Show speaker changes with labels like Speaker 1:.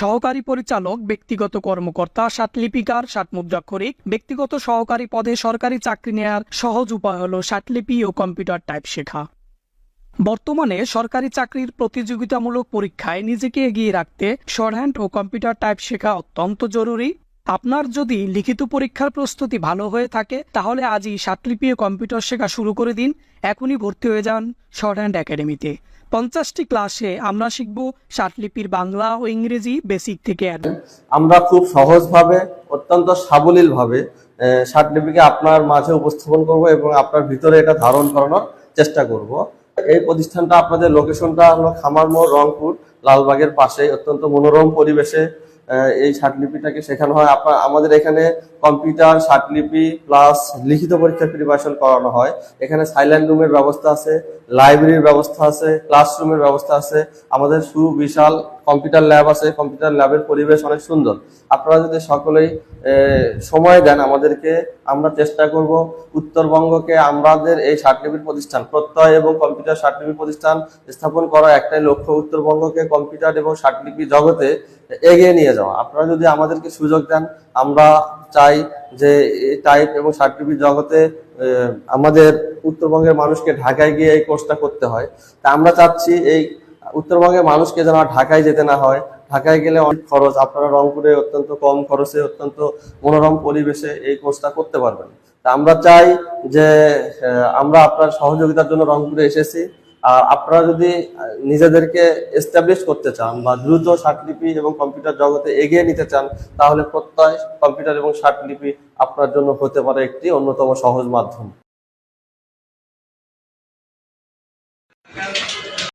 Speaker 1: সহকারী পরিচালক, ব্যক্তিগত কর্মকর্তা সাত লিপিকার সাত মুদ্রাক্ষরিক ব্যক্তিগত সহকারী পদে সরকারি চাকরি নেয়ার সহজ উপায় হল লিপি ও কম্পিউটার টাইপ শেখা। বর্তমানে সরকারি চাকরির প্রতিযোগিতামূলক পরীক্ষায় নিজেকে এগিয়ে রাখতে শর্টহ্যান্ড ও কম্পিউটার টাইপ শেখা অত্যন্ত জরুরি। আপনার যদি লিখিত পরীক্ষার প্রস্তুতি ভালো হয়ে থাকে, তাহলে আজই ও কম্পিউটার শেখা শুরু করে দিন। এখনই ভর্তি হয়ে যান শর্টহ্যান্ড একাডেমিতে। পঞ্চাশটি ক্লাসে আমরা শিখব ষাটলিপির বাংলা ও ইংরেজি বেসিক থেকে
Speaker 2: আমরা খুব সহজভাবে, অত্যন্ত সাবলীলভাবে ষাটলিপিকে আপনার মাঝে উপস্থাপন করব এবং আপনার ভিতরে এটা ধারণ করানোর চেষ্টা করব। এই প্রতিষ্ঠানটা আপনাদের লোকেশনটা হলো খামারমোড় রংপুর, লালবাগের পাশে অত্যন্ত মনোরম পরিবেশে এই ষাটলিপিটাকে শেখানো হয়। আপনার, আমাদের এখানে কম্পিউটার ষাটলিপি প্লাস লিখিত পরীক্ষার প্রিপারেশন করানো হয়। এখানে সাইলেন্ট রুমের ব্যবস্থা আছে লাইব্রেরির ব্যবস্থা আছে ক্লাসরুমের ব্যবস্থা আছে। আমাদের সুবিশাল কম্পিউটার ল্যাব আছে, কম্পিউটার ল্যাবের পরিবেশ অনেক সুন্দর। আপনারা যদি সকলেই সময় দেন আমাদেরকে, আমরা চেষ্টা করব উত্তরবঙ্গকে আমাদের এই সার্টিফিকেট প্রতিষ্ঠান, প্রত্যয় এবং কম্পিউটার সার্টিফিকেট প্রতিষ্ঠান স্থাপন করা একটাই লক্ষ্য, উত্তরবঙ্গকে কম্পিউটার এবং সার্টিফিকেট জগতে এগিয়ে নিয়ে যাওয়া। আপনারা যদি আমাদেরকে সুযোগ দেন, আমরা চাই যে এই টাইপ এবং সার্টিফিকেট জগতে আমাদের উত্তরবঙ্গের মানুষকে ঢাকায় গিয়ে এই কোর্সটা করতে হয়। তা আমরা চাচ্ছি এই উত্তরবঙ্গের মানুষকে যেন ঢাকায় যেতে না হয়। ঢাকায় গেলে অনেক খরচ। আপনারা রংপুরে অত্যন্ত কম খরচে অত্যন্ত মনোরম পরিবেশে এই কোর্সটা করতে পারবেন। তা আমরা চাই যে আমরা আপনার সহযোগিতার জন্য রংপুরে এসেছি। আর আপনারা যদি নিজেদেরকে এস্টাবলিশ করতে চান বা দ্রুত শার্টলিপি এবং কম্পিউটার জগতে এগিয়ে নিতে চান, তাহলে প্রত্যয় কম্পিউটার এবং শার্টলিপি আপনার জন্য হতে পারে একটি অন্যতম সহজ মাধ্যম।